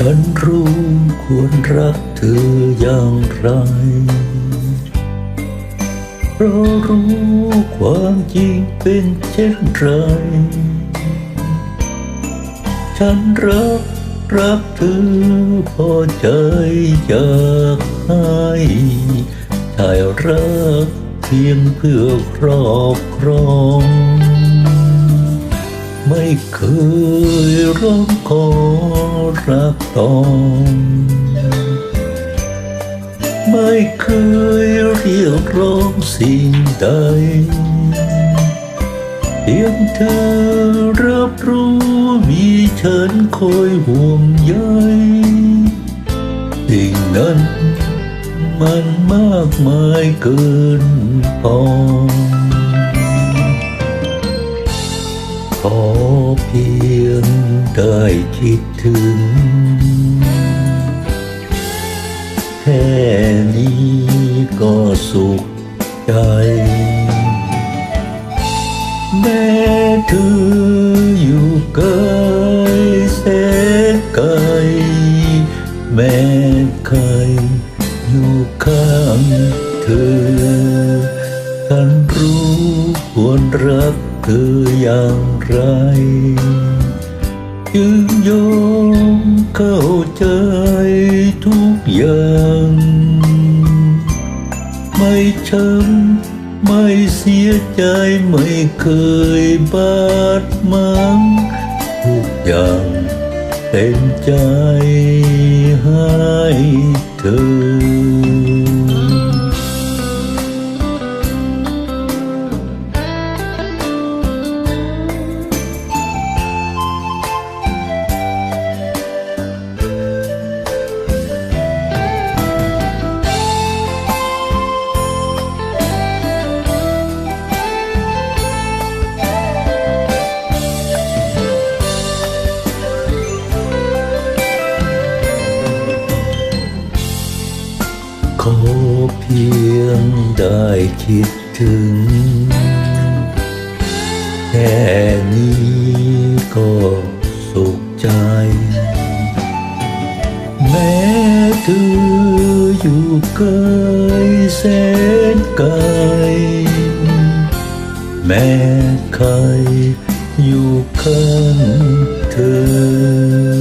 ฉันรู้ควรรักเธออย่างไรเพราะรู้ความจริงเป็นเช่นไร ฉันรักรักเธอพอใจอยากให้ชายรักเพียงเพื่อครอบครอง ไม่เคยร้องขอรักตองไม่เคยเรียกร้องสิ่งใดเพียงเธอรับรู้มีฉันคอยห่วงใยสิ่งนั้นมันมากมายเกินพอขอ เพียงได้คิดถึง แค่นี้ก็สุขใจ แม้เธออยู่ไกลแสนไกล แม้ใครอยู่ข้างเธอ ฉันรู้ควรรัก เธออย่างไรจึงยอมเข้าใจทุกอย่าง ไม่ช้ำไม่เสียใจไม่เคยบาดมางทุกอย่างเต็มใจให้เธอ อเพียงได้คิดถึง แค่นี้ก็สุขใจ แม้เธออยู่ไกลแสนไกล แม้ใครอยู่ข้างเธอ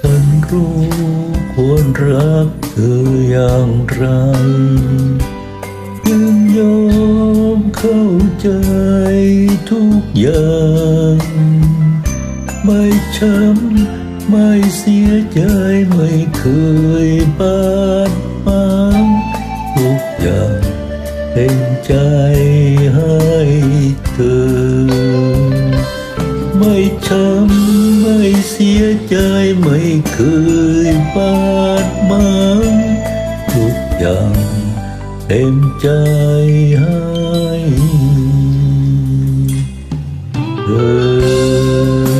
ฉันรู้ ควรรักเธออย่างไรจึงยอมเข้าใจทุกอย่าง ไม่ช้ำไม่เสียใจไม่เคยบาดหมางทุกอย่างเป็นใจให้เธอ ไม่ช้ำ ยใจไม่เคยบาดหมางทุกอย่างเต็มใจให้เธอ